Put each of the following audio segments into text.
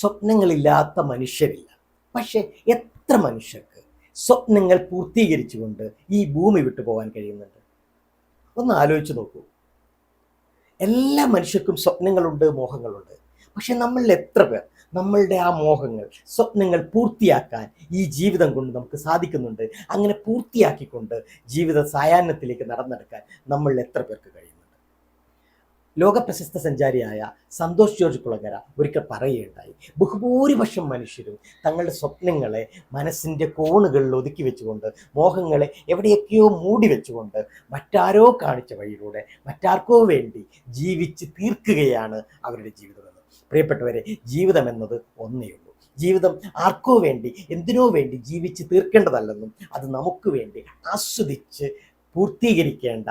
സ്വപ്നങ്ങളില്ലാത്ത മനുഷ്യരില്ല. പക്ഷേ എത്ര മനുഷ്യർക്ക് സ്വപ്നങ്ങൾ പൂർത്തീകരിച്ചുകൊണ്ട് ഈ ഭൂമി വിട്ടു പോകാൻ കഴിയുന്നുണ്ട്? ഒന്ന് ആലോചിച്ച് നോക്കൂ. എല്ലാ മനുഷ്യർക്കും സ്വപ്നങ്ങളുണ്ട് മോഹങ്ങളുണ്ട്. പക്ഷെ നമ്മളിൽ എത്ര പേർ നമ്മളുടെ ആ മോഹങ്ങൾ സ്വപ്നങ്ങൾ പൂർത്തിയാക്കാൻ ഈ ജീവിതം കൊണ്ട് നമുക്ക് സാധിക്കുന്നുണ്ട്. അങ്ങനെ പൂർത്തിയാക്കിക്കൊണ്ട് ജീവിത സായാഹ്നത്തിലേക്ക് നടന്നെടുക്കാൻ നമ്മളിൽ എത്ര പേർക്ക് കഴിയുന്നുണ്ട് ലോകപ്രശസ്ത സഞ്ചാരിയായ സന്തോഷ് ജോർജ് കുളകര ഒരിക്കൽ പറയുകയുണ്ടായി. ബഹുഭൂരിപക്ഷം മനുഷ്യരും തങ്ങളുടെ സ്വപ്നങ്ങളെ മനസ്സിന്റെ കോണുകളിൽ ഒതുക്കി വെച്ചുകൊണ്ട് മോഹങ്ങളെ എവിടെയൊക്കെയോ മൂടി വെച്ചുകൊണ്ട് മറ്റാരോ കാണിച്ച വഴിയിലൂടെ മറ്റാർക്കോ വേണ്ടി ജീവിച്ച് തീർക്കുകയാണ് അവരുടെ ജീവിതമെന്ന്. പ്രിയപ്പെട്ടവരെ ജീവിതം എന്നത് ഒന്നേ ജീവിതം ആർക്കോ വേണ്ടി എന്തിനോ വേണ്ടി ജീവിച്ച് തീർക്കേണ്ടതല്ലെന്നും അത് നമുക്ക് വേണ്ടി ആസ്വദിച്ച് പൂർത്തീകരിക്കേണ്ട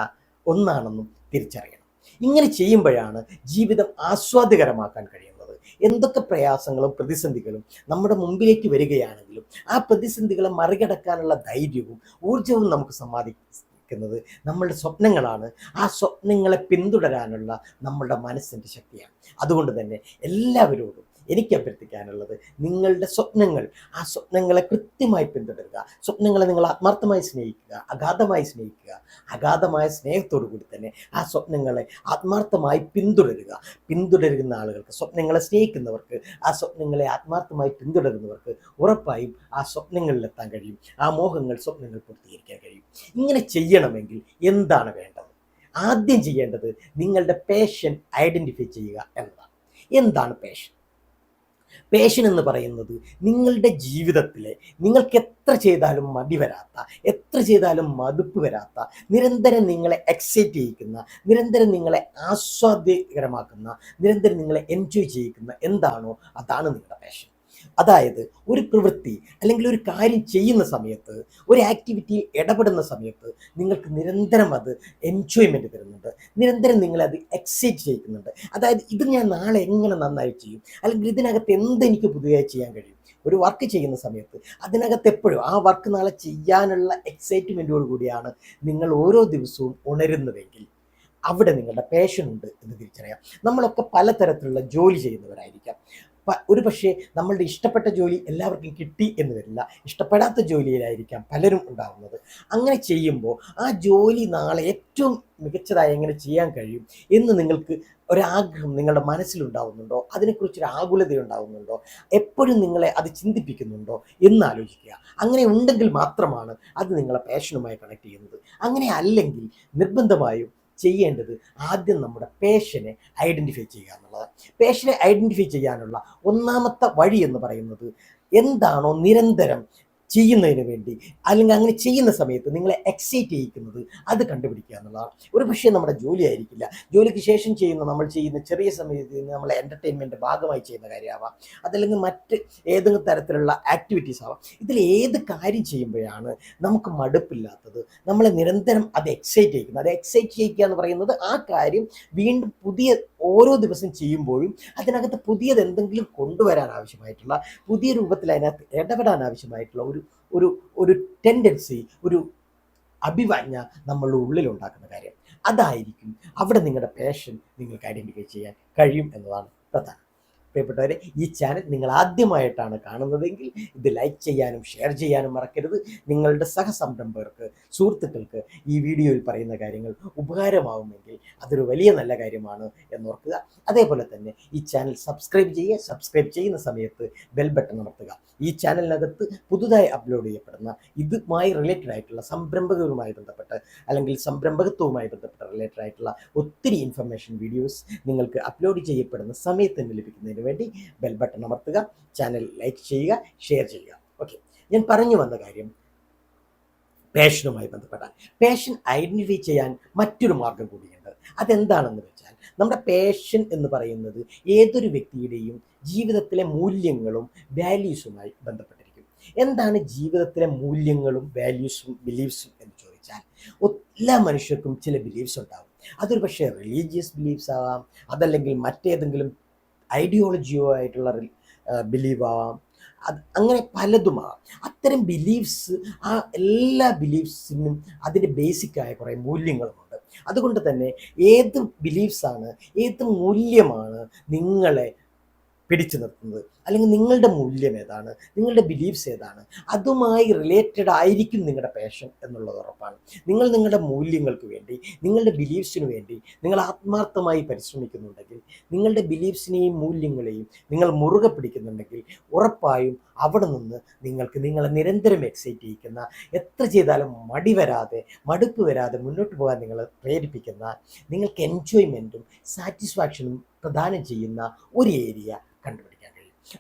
ഒന്നാണെന്നും തിരിച്ചറിയണം. ഇങ്ങനെ ചെയ്യുമ്പോഴാണ് ജീവിതം ആസ്വാദ്യകരമാക്കാൻ കഴിയുന്നത്. എന്തൊക്കെ പ്രയാസങ്ങളും പ്രതിസന്ധികളും നമ്മുടെ മുമ്പിലേക്ക് വരികയാണെങ്കിലും ആ പ്രതിസന്ധികളെ മറികടക്കാനുള്ള ധൈര്യവും ഊർജവും നമുക്ക് സമ്മാനിക്കുന്നത് നമ്മളുടെ സ്വപ്നങ്ങളാണ്. ആ സ്വപ്നങ്ങളെ പിന്തുടരാനുള്ള നമ്മളുടെ മനസ്സിന്റെ ശക്തിയാണ്. അതുകൊണ്ട് തന്നെ എല്ലാവരോടും എനിക്ക് അഭ്യർത്ഥിക്കാനുള്ളത് നിങ്ങളുടെ സ്വപ്നങ്ങൾ ആ സ്വപ്നങ്ങളെ കൃത്യമായി പിന്തുടരുക. സ്വപ്നങ്ങളെ നിങ്ങൾ ആത്മാർത്ഥമായി സ്നേഹിക്കുക അഗാധമായി സ്നേഹിക്കുക അഗാധമായ സ്നേഹത്തോടു കൂടി തന്നെ ആ സ്വപ്നങ്ങളെ ആത്മാർത്ഥമായി പിന്തുടരുക. പിന്തുടരുന്ന ആളുകൾക്ക് സ്വപ്നങ്ങളെ സ്നേഹിക്കുന്നവർക്ക് ആ സ്വപ്നങ്ങളെ ആത്മാർത്ഥമായി പിന്തുടരുന്നവർക്ക് ഉറപ്പായും ആ സ്വപ്നങ്ങളിലെത്താൻ കഴിയും. ആ മോഹങ്ങൾ സ്വപ്നങ്ങൾ പൂർത്തീകരിക്കാൻ കഴിയും. ഇങ്ങനെ ചെയ്യണമെങ്കിൽ എന്താണ് വേണ്ടത്? ആദ്യം ചെയ്യേണ്ടത് നിങ്ങളുടെ പേഷൻ ഐഡന്റിഫൈ ചെയ്യുക എന്നതാണ്. എന്താണ് പേഷൻ പേഷൻ എന്ന് പറയുന്നത് നിങ്ങളുടെ ജീവിതത്തിലെ നിങ്ങൾക്ക് എത്ര ചെയ്താലും മടി വരാത്ത എത്ര ചെയ്താലും മടുപ്പ് വരാത്ത നിരന്തരം നിങ്ങളെ എക്സൈറ്റ് ചെയ്യിക്കുന്ന നിരന്തരം നിങ്ങളെ ആസ്വാദ്യകരമാക്കുന്ന നിരന്തരം നിങ്ങളെ എൻജോയ് ചെയ്യിക്കുന്ന എന്താണോ അതാണ് നിങ്ങളുടെ പാഷൻ അതായത് ഒരു പ്രവൃത്തി അല്ലെങ്കിൽ ഒരു കാര്യം ചെയ്യുന്ന സമയത്ത് ഒരു ആക്ടിവിറ്റിയിൽ ഇടപെടുന്ന സമയത്ത് നിങ്ങൾക്ക് നിരന്തരം അത് എൻജോയ്മെന്റ് തരുന്നുണ്ട്. നിരന്തരം നിങ്ങളത് എക്സൈറ്റ് ചെയ്യിക്കുന്നുണ്ട്. അതായത് ഇത് ഞാൻ നാളെ എങ്ങനെ നന്നായി ചെയ്യും? അല്ലെങ്കിൽ ഇതിനകത്ത് എന്ത് എനിക്ക് പുതിയതായി ചെയ്യാൻ കഴിയും? ഒരു വർക്ക് ചെയ്യുന്ന സമയത്ത് അതിനകത്ത് എപ്പോഴും ആ വർക്ക് നാളെ ചെയ്യാനുള്ള എക്സൈറ്റ്മെന്റോട് കൂടിയാണ് നിങ്ങൾ ഓരോ ദിവസവും ഉണരുന്നതെങ്കിൽ അവിടെ നിങ്ങളുടെ പേഷൻ ഉണ്ട് എന്ന് തിരിച്ചറിയാം. നമ്മളൊക്കെ പലതരത്തിലുള്ള ജോലി ചെയ്യുന്നവരായിരിക്കാം. ഒരു പക്ഷേ നമ്മളുടെ ഇഷ്ടപ്പെട്ട ജോലി എല്ലാവർക്കും കിട്ടി എന്ന് വരില്ല ഇഷ്ടപ്പെടാത്ത ജോലിയിലായിരിക്കാം പലരും ഉണ്ടാവുന്നത്. അങ്ങനെ ചെയ്യുമ്പോൾ ആ ജോലി നാളെ ഏറ്റവും മികച്ചതായി എങ്ങനെ ചെയ്യാൻ കഴിയും എന്ന് നിങ്ങൾക്ക് ഒരാഗ്രഹം നിങ്ങളുടെ മനസ്സിലുണ്ടാവുന്നുണ്ടോ അതിനെക്കുറിച്ചൊരു ആകുലത ഉണ്ടാവുന്നുണ്ടോ? എപ്പോഴും നിങ്ങളെ അത് ചിന്തിപ്പിക്കുന്നുണ്ടോ? എന്ന് ആലോചിക്കുക. അങ്ങനെ ഉണ്ടെങ്കിൽ മാത്രമാണ് അത് നിങ്ങളെ പാഷനുമായി കണക്ട് ചെയ്യുന്നത്. അങ്ങനെ അല്ലെങ്കിൽ നിർബന്ധമായും ചെയ്യേണ്ടത് ആദ്യം നമ്മുടെ പേഷനെ ഐഡന്റിഫൈ ചെയ്യുക എന്നുള്ളതാണ് പേഷനെ ഐഡന്റിഫൈ ചെയ്യാനുള്ള ഒന്നാമത്തെ വഴി എന്ന് പറയുന്നത് എന്താണോ നിരന്തരം ചെയ്യുന്നതിന് വേണ്ടി അല്ലെങ്കിൽ അങ്ങനെ ചെയ്യുന്ന സമയത്ത് നിങ്ങളെ എക്സൈറ്റ് ചെയ്യിക്കുന്നത് അത് കണ്ടുപിടിക്കുക എന്നുള്ളതാണ്. ഒരു പക്ഷേ നമ്മുടെ ജോലി ആയിരിക്കില്ല. ജോലിക്ക് ശേഷം ചെയ്യുന്ന നമ്മൾ ചെയ്യുന്ന ചെറിയ സമയത്ത് നമ്മളെ എന്റർടൈൻമെന്റ് ഭാഗമായി ചെയ്യുന്ന കാര്യമാവാം. അതല്ലെങ്കിൽ മറ്റ് ഏതെങ്കിലും തരത്തിലുള്ള ആക്ടിവിറ്റീസ് ആവാം. ഇതിൽ ഏത് കാര്യം ചെയ്യുമ്പോഴാണ് നമുക്ക് മടുപ്പില്ലാത്തത്? നമ്മളെ നിരന്തരം അത് എക്സൈറ്റ് ചെയ്യിക്കുന്നത്. അത് എക്സൈറ്റ് ചെയ്യിക്കുക എന്ന് പറയുന്നത് ആ കാര്യം വീണ്ടും പുതിയ ഓരോ ദിവസം ചെയ്യുമ്പോഴും അതിനകത്ത് പുതിയത് എന്തെങ്കിലും കൊണ്ടുവരാൻ ആവശ്യമായിട്ടുള്ള പുതിയ രൂപത്തിൽ അതിനകത്ത് ഇടപെടാൻ ആവശ്യമായിട്ടുള്ള ഒരു ഒരു ഒരു ടെൻഡൻസി ഒരു അഭിവാജ്ഞ നമ്മളുടെ ഉള്ളിലുണ്ടാക്കുന്ന കാര്യം. അതായിരിക്കും അവിടെ നിങ്ങളുടെ പാഷൻ നിങ്ങൾക്ക് ഐഡന്റിഫൈ ചെയ്യാൻ കഴിയും എന്നതാണ് പ്രധാനം. പ്രിയപ്പെട്ടവരെ ഈ ചാനൽ നിങ്ങൾ ആദ്യമായിട്ടാണ് കാണുന്നതെങ്കിൽ ഇത് ലൈക്ക് ചെയ്യാനും ഷെയർ ചെയ്യാനും മറക്കരുത്. നിങ്ങളുടെ സഹസംരംഭകർക്ക് സുഹൃത്തുക്കൾക്ക് ഈ വീഡിയോയിൽ പറയുന്ന കാര്യങ്ങൾ ഉപകാരമാവുമെങ്കിൽ അതൊരു വലിയ നല്ല കാര്യമാണ് എന്നോർക്കുക. അതേപോലെ തന്നെ ഈ ചാനൽ സബ്സ്ക്രൈബ് ചെയ്യുക സബ്സ്ക്രൈബ് ചെയ്യുന്ന സമയത്ത് ബെൽ ബട്ടൺ അമർത്തുക. ഈ ചാനലിനകത്ത് പുതുതായി അപ്ലോഡ് ചെയ്യപ്പെടുന്ന ഇതുമായി റിലേറ്റഡ് ആയിട്ടുള്ള സംരംഭകരുമായി ബന്ധപ്പെട്ട് അല്ലെങ്കിൽ സംരംഭകത്വവുമായി ബന്ധപ്പെട്ട് റിലേറ്റഡ് ആയിട്ടുള്ള ഒത്തിരി ഇൻഫർമേഷൻ വീഡിയോസ് നിങ്ങൾക്ക് അപ്ലോഡ് ചെയ്യപ്പെടുന്ന സമയത്ത് തന്നെ ലഭിക്കുന്നതിന് വേണ്ടി ബെൽ ബട്ടൺ അമർത്തുക ചാനൽ ലൈക്ക് ചെയ്യുക ഷെയർ ചെയ്യുക. ഓക്കെ ഞാൻ പറഞ്ഞു വന്ന കാര്യം പാഷനുമായി ബന്ധപ്പെട്ടാൽ പാഷൻ ഐഡന്റിഫൈ ചെയ്യാൻ മറ്റൊരു മാർഗം കൂടിയുണ്ട്. അതെന്താണെന്ന് വെച്ചാൽ നമ്മുടെ പാഷൻ എന്ന് പറയുന്നത് ഏതൊരു വ്യക്തിയുടെയും ജീവിതത്തിലെ മൂല്യങ്ങളും വാല്യൂസുമായി ബന്ധപ്പെട്ടിരിക്കും. എന്താണ് ജീവിതത്തിലെ മൂല്യങ്ങളും വാല്യൂസും ബിലീഫ്സും എന്ന് ചോദിച്ചാൽ എല്ലാ മനുഷ്യർക്കും ചില ബിലീഫ്സ് ഉണ്ടാകും അതൊരു പക്ഷേ റിലീജിയസ് ബിലീഫ്സ് ആവാം അതല്ലെങ്കിൽ മറ്റേതെങ്കിലും ഐഡിയോളജിയോ ആയിട്ടുള്ള ബിലീവ് ആവാം. അത് അങ്ങനെ പലതുമാകാം അത്തരം ബിലീഫ്സ് ആ എല്ലാ ബിലീഫ്സിനും അതിന്റെ ബേസിക്കായ കുറേ മൂല്യങ്ങളുമുണ്ട്. അതുകൊണ്ട് തന്നെ ഏത് ബിലീഫ്സാണ് ഏത് മൂല്യമാണ് നിങ്ങളെ പിടിച്ചു നിർത്തുന്നത്. അല്ലെങ്കിൽ നിങ്ങളുടെ മൂല്യം ഏതാണ്? നിങ്ങളുടെ ബിലീഫ്സ് ഏതാണ്? അതുമായി റിലേറ്റഡ് ആയിരിക്കും നിങ്ങളുടെ പാഷൻ എന്നുള്ളത് ഉറപ്പാണ്. നിങ്ങൾ നിങ്ങളുടെ മൂല്യങ്ങൾക്ക് വേണ്ടി നിങ്ങളുടെ ബിലീഫ്സിന് വേണ്ടി നിങ്ങൾ ആത്മാർത്ഥമായി പരിശ്രമിക്കുന്നുണ്ടെങ്കിൽ നിങ്ങളുടെ ബിലീഫ്സിനെയും മൂല്യങ്ങളെയും നിങ്ങൾ മുറുകെ പിടിക്കുന്നുണ്ടെങ്കിൽ ഉറപ്പായും അവിടെ നിന്ന് നിങ്ങൾക്ക് നിങ്ങളെ നിരന്തരം എക്സൈറ്റ് ചെയ്യിക്കുന്ന എത്ര ചെയ്താലും മടി വരാതെ മടുപ്പ് വരാതെ മുന്നോട്ട് പോകാൻ നിങ്ങളെ പ്രേരിപ്പിക്കുന്ന നിങ്ങൾക്ക് എൻജോയ്മെന്റും സാറ്റിസ്ഫാക്ഷനും പ്രദാനം ചെയ്യുന്ന ഒരു ഏരിയ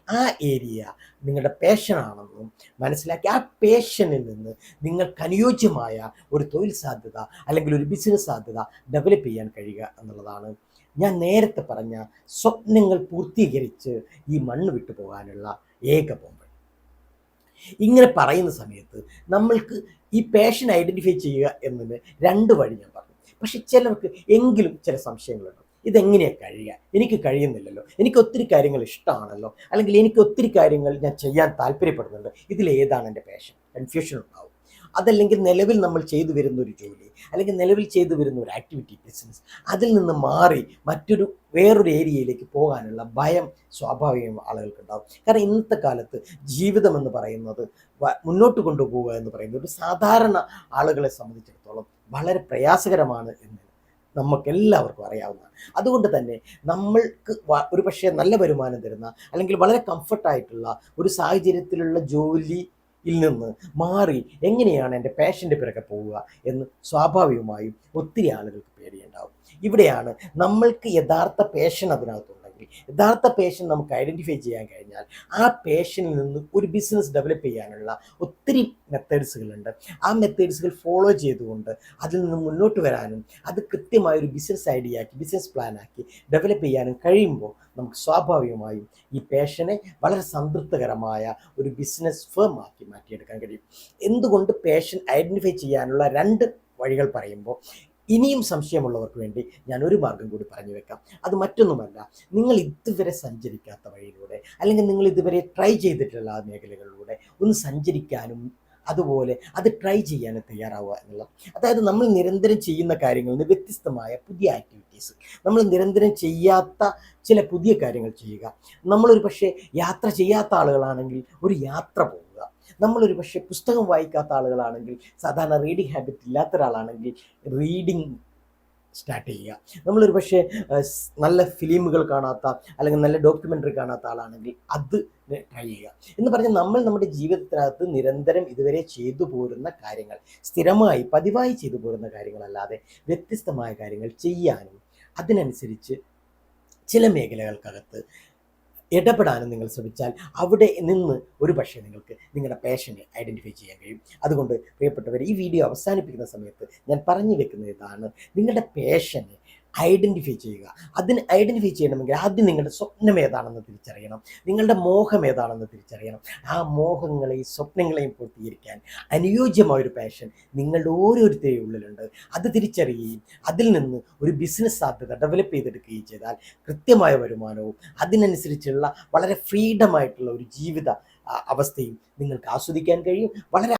ആ ഏരിയ നിങ്ങളുടെ പേഷനാണെന്നും മനസ്സിലാക്കി ആ പേഷനിൽ നിന്ന് നിങ്ങൾക്ക് അനുയോജ്യമായ ഒരു തൊഴിൽ സാധ്യത അല്ലെങ്കിൽ ഒരു ബിസിനസ് സാധ്യത ഡെവലപ്പ് ചെയ്യാൻ കഴിയുക എന്നുള്ളതാണ്. ഞാൻ നേരത്തെ പറഞ്ഞ സ്വപ്നങ്ങൾ പൂർത്തീകരിച്ച് ഈ മണ്ണ് വിട്ടു പോകാനുള്ള ഏക പോംവഴി. ഇങ്ങനെ പറയുന്ന സമയത്ത് നമ്മൾക്ക് ഈ പേഷൻ ഐഡന്റിഫൈ ചെയ്യുക എന്നതിന് രണ്ട് വഴി ഞാൻ പറഞ്ഞു. പക്ഷെ ചിലർക്ക് എങ്കിലും ചില സംശയങ്ങളുണ്ട്. ഇതെങ്ങനെയാണ് കഴിയുക? എനിക്ക് കഴിയുന്നില്ലല്ലോ. എനിക്ക് ഒത്തിരി കാര്യങ്ങൾ ഇഷ്ടമാണല്ലോ അല്ലെങ്കിൽ എനിക്ക് ഒത്തിരി കാര്യങ്ങൾ ഞാൻ ചെയ്യാൻ താല്പര്യപ്പെടുന്നുണ്ട്. ഇതിലേതാണ് എന്റെ പേഷൻ കൺഫ്യൂഷൻ ഉണ്ടാവും. അതല്ലെങ്കിൽ നിലവിൽ നമ്മൾ ചെയ്തു വരുന്ന ഒരു ജോലി അല്ലെങ്കിൽ നിലവിൽ ചെയ്തു വരുന്ന ഒരു ആക്ടിവിറ്റി ബിസിനസ് അതിൽ നിന്ന് മാറി മറ്റൊരു വേറൊരു ഏരിയയിലേക്ക് പോകാനുള്ള ഭയം സ്വാഭാവികം ആളുകൾക്കുണ്ടാവും. കാരണം ഇന്നത്തെ കാലത്ത് ജീവിതം എന്ന് പറയുന്നത് മുന്നോട്ട് കൊണ്ടുപോവുക എന്ന് പറയുന്നത് ഒരു സാധാരണ ആളുകളെ സംബന്ധിച്ചിടത്തോളം വളരെ പ്രയാസകരമാണ് എന്ന് നമുക്ക് എല്ലാവർക്കും അറിയാവുന്നതാണ്. അതുകൊണ്ട് തന്നെ നമ്മൾക്ക് ഒരു പക്ഷേ നല്ല വരുമാനം തരുന്ന അല്ലെങ്കിൽ വളരെ കംഫർട്ടായിട്ടുള്ള ഒരു സാഹചര്യത്തിലുള്ള ജോലി ിൽ നിന്ന് മാറി എങ്ങനെയാണ് എന്റെ പാഷന്റെ പിറകെ പോവുക എന്ന് സ്വാഭാവികമായും ഒത്തിരി ആളുകൾക്ക് പേടിയുണ്ടാവും. ഇവിടെയാണ് നമ്മൾക്ക് യഥാർത്ഥ പേഷൻ അതിനകത്തുണ്ടെങ്കിൽ യഥാർത്ഥ പേഷൻ നമുക്ക് ഐഡന്റിഫൈ ചെയ്യാൻ കഴിഞ്ഞാൽ ആ പേഷനിൽ നിന്ന് ഒരു ബിസിനസ് ഡെവലപ്പ് ചെയ്യാനുള്ള ഒത്തിരി മെത്തേഡ്സുകളുണ്ട് ആ മെത്തേഡ്സുകൾ ഫോളോ ചെയ്തുകൊണ്ട് അതിൽ നിന്ന് മുന്നോട്ട് വരാനും അത് കൃത്യമായ ഒരു ബിസിനസ് ഐഡിയ ആക്കി ബിസിനസ് പ്ലാൻ ആക്കി ഡെവലപ്പ് ചെയ്യാനും കഴിയുമ്പോൾ നമുക്ക് സ്വാഭാവികമായും ഈ പേഷനെ വളരെ സംതൃപ്തകരമായ ഒരു ബിസിനസ് ഫേം ആക്കി മാറ്റിയെടുക്കാൻ കഴിയും. എന്തുകൊണ്ട് പേഷൻ ഐഡന്റിഫൈ ചെയ്യാനുള്ള രണ്ട് വഴികൾ പറയുമ്പോൾ ഇനിയും സംശയമുള്ളവർക്ക് വേണ്ടി ഞാൻ ഒരു മാർഗം കൂടി പറഞ്ഞു വെക്കാം. അത് മറ്റൊന്നുമല്ല നിങ്ങൾ ഇതുവരെ സഞ്ചരിക്കാത്ത വഴിയിലൂടെ അല്ലെങ്കിൽ നിങ്ങൾ ഇതുവരെ ട്രൈ ചെയ്തിട്ടുള്ള മേഖലകളിലൂടെ ഒന്ന് സഞ്ചരിക്കാനും അതുപോലെ അത് ട്രൈ ചെയ്യാനും തയ്യാറാവുക എന്നുള്ളത്. അതായത് നമ്മൾ നിരന്തരം ചെയ്യുന്ന കാര്യങ്ങളിൽ നിന്ന് വ്യത്യസ്തമായ പുതിയ ആക്ടിവിറ്റീസ് നമ്മൾ നിരന്തരം ചെയ്യാത്ത ചില പുതിയ കാര്യങ്ങൾ ചെയ്യുക. നമ്മളൊരു പക്ഷേ യാത്ര ചെയ്യാത്ത ആളുകളാണെങ്കിൽ ഒരു യാത്ര പോവുക നമ്മളൊരു പക്ഷേ പുസ്തകം വായിക്കാത്ത ആളുകളാണെങ്കിൽ സാധാരണ റീഡിങ് ഹാബിറ്റ് ഇല്ലാത്ത ഒരാളാണെങ്കിൽ റീഡിങ് സ്റ്റാർട്ട് ചെയ്യുക. നമ്മളൊരു പക്ഷേ നല്ല ഫിലിമുകൾ കാണാത്ത അല്ലെങ്കിൽ നല്ല ഡോക്യുമെന്ററി കാണാത്ത ആളാണെങ്കിൽ അത് ട്രൈ ചെയ്യുക. എന്ന് പറഞ്ഞാൽ നമ്മൾ നമ്മുടെ ജീവിതത്തിനകത്ത് നിരന്തരം ഇതുവരെ ചെയ്തു പോരുന്ന കാര്യങ്ങൾ സ്ഥിരമായി പതിവായി ചെയ്തു പോരുന്ന കാര്യങ്ങളല്ലാതെ വ്യത്യസ്തമായ കാര്യങ്ങൾ ചെയ്യാനും അതിനനുസരിച്ച് ചില മേഖലകൾക്കകത്ത് ഇടപെടാനും നിങ്ങൾ ശ്രമിച്ചാൽ അവിടെ നിന്ന് ഒരു പക്ഷേ നിങ്ങൾക്ക് നിങ്ങളുടെ പാഷനെ ഐഡന്റിഫൈ ചെയ്യാൻ കഴിയും. അതുകൊണ്ട് പ്രിയപ്പെട്ടവർ ഈ വീഡിയോ അവസാനിപ്പിക്കുന്ന സമയത്ത് ഞാൻ പറഞ്ഞു വെക്കുന്നത് ഇതാണ്. നിങ്ങളുടെ പാഷനെ ഐഡന്റിഫൈ ചെയ്യുക. അതിന് ഐഡന്റിഫൈ ചെയ്യണമെങ്കിൽ ആദ്യം നിങ്ങളുടെ സ്വപ്നം ഏതാണെന്ന് തിരിച്ചറിയണം. നിങ്ങളുടെ മോഹം ഏതാണെന്ന് തിരിച്ചറിയണം. ആ മോഹങ്ങളെയും സ്വപ്നങ്ങളെയും പൂർത്തീകരിക്കാൻ അനുയോജ്യമായ ഒരു പാഷൻ നിങ്ങളുടെ ഓരോരുത്തരുടെയും ഉള്ളിലുണ്ട്. അത് തിരിച്ചറിയുകയും അതിൽ നിന്ന് ഒരു ബിസിനസ് സാധ്യത ഡെവലപ്പ് ചെയ്തെടുക്കുകയും ചെയ്താൽ കൃത്യമായ വരുമാനവും അതിനനുസരിച്ചുള്ള വളരെ ഫ്രീഡമായിട്ടുള്ള ഒരു ജീവിത അവസ്ഥയും നിങ്ങൾക്ക് ആസ്വദിക്കാൻ കഴിയും. വളരെ